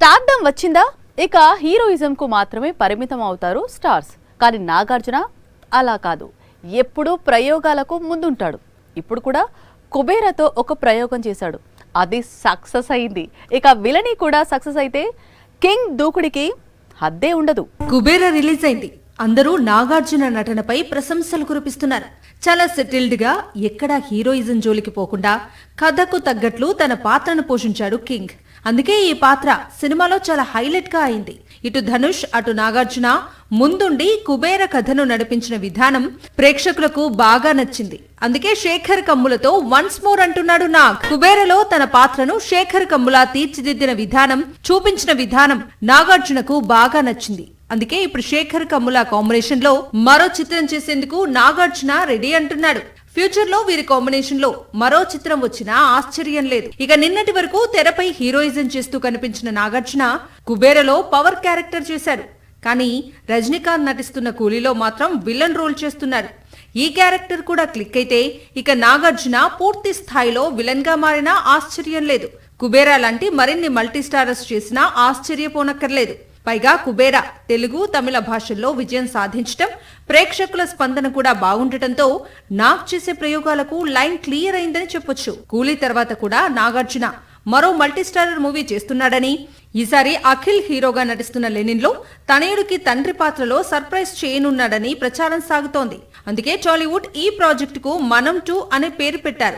Stardom వచ్చిందా? ఇక heroism కు మాత్రమే పరిమితం అవుతారు స్టార్స్. కానీ నాగార్జున అలా కాదు. ఎప్పుడూ ప్రయోగాలకు ముందుంటాడు. ఇప్పుడు కూడా కుబేరతో ఒక ప్రయోగం చేశాడు. అది సక్సెస్ అయింది. ఇక విలని కూడా సక్సెస్ అయితే కింగ్ దూకుడికి హద్దే ఉండదు. కుబేర రిలీజ్ అయింది. అందరూ నాగార్జున నటనపై ప్రశంసలు కురిపిస్తున్నారు. చాలా సెటిల్డ్గా ఎక్కడా హీరోయిజం జోలికి పోకుండా కథకు తగ్గట్లు తన పాత్రను పోషించాడు కింగ్. అందుకే ఈ పాత్ర సినిమాలో చాలా హైలైట్గా అయింది. ఇటు ధనుష్ అటు నాగార్జున ముందుండి కుబేర కథను నడిపించిన విధానం ప్రేక్షకులకు బాగా నచ్చింది. అందుకే శేఖర్ కమ్ములతో వన్స్ మోర్ అంటున్నాడు నాగ్. కుబేరలో తన పాత్రను శేఖర్ కమ్ములా తీర్చిదిద్దిన విధానం చూపించిన విధానం నాగార్జునకు బాగా నచ్చింది. అందుకే ఇప్పుడు శేఖర్ కమ్ముల కాంబినేషన్లో మరో చిత్రం చేసేందుకు నాగార్జున రెడీ అంటున్నాడు. ఫ్యూచర్లో వీరి కాంబినేషన్లో మరో చిత్రం వచ్చినా ఆశ్చర్యం లేదు. ఇక నిన్నటి వరకు తెరపై హీరోయిజం చేస్తూ కనిపించిన నాగార్జున కుబేరలో పవర్ క్యారెక్టర్ చేశారు. కానీ రజనీకాంత్ నటిస్తున్న కూలీలో మాత్రం విలన్ రోల్ చేస్తున్నారు. ఈ క్యారెక్టర్ కూడా క్లిక్ అయితే ఇక నాగార్జున పూర్తి స్థాయిలో విలన్గా మారినా ఆశ్చర్యం లేదు. కుబేరా లాంటి మరిన్ని మల్టీస్టారర్స్ చేసినా ఆశ్చర్యపోనక్కర్లేదు. పైగా కుబేరా తెలుగు తమిళ భాషల్లో విజయం సాధించటం ప్రేక్షకుల స్పందన కూడా బాగుండటంతో నాగ్ చేసే ప్రయోగాలకు లైన్ క్లియర్ అయిందని చెప్పొచ్చు. కూలీ తర్వాత కూడా నాగార్జున మరో మల్టీస్టారర్ మూవీ చేస్తున్నాడని ఈసారి అఖిల్ హీరోగా నటిస్తున్న లెనిన్లో తనయుడికి తండ్రి పాత్రలో సర్ప్రైజ్ చేయనున్నాడని ప్రచారం సాగుతోంది. అందుకే టాలీవుడ్ ఈ ప్రాజెక్టుకు మనం టూ అనే పేరు పెట్టారు.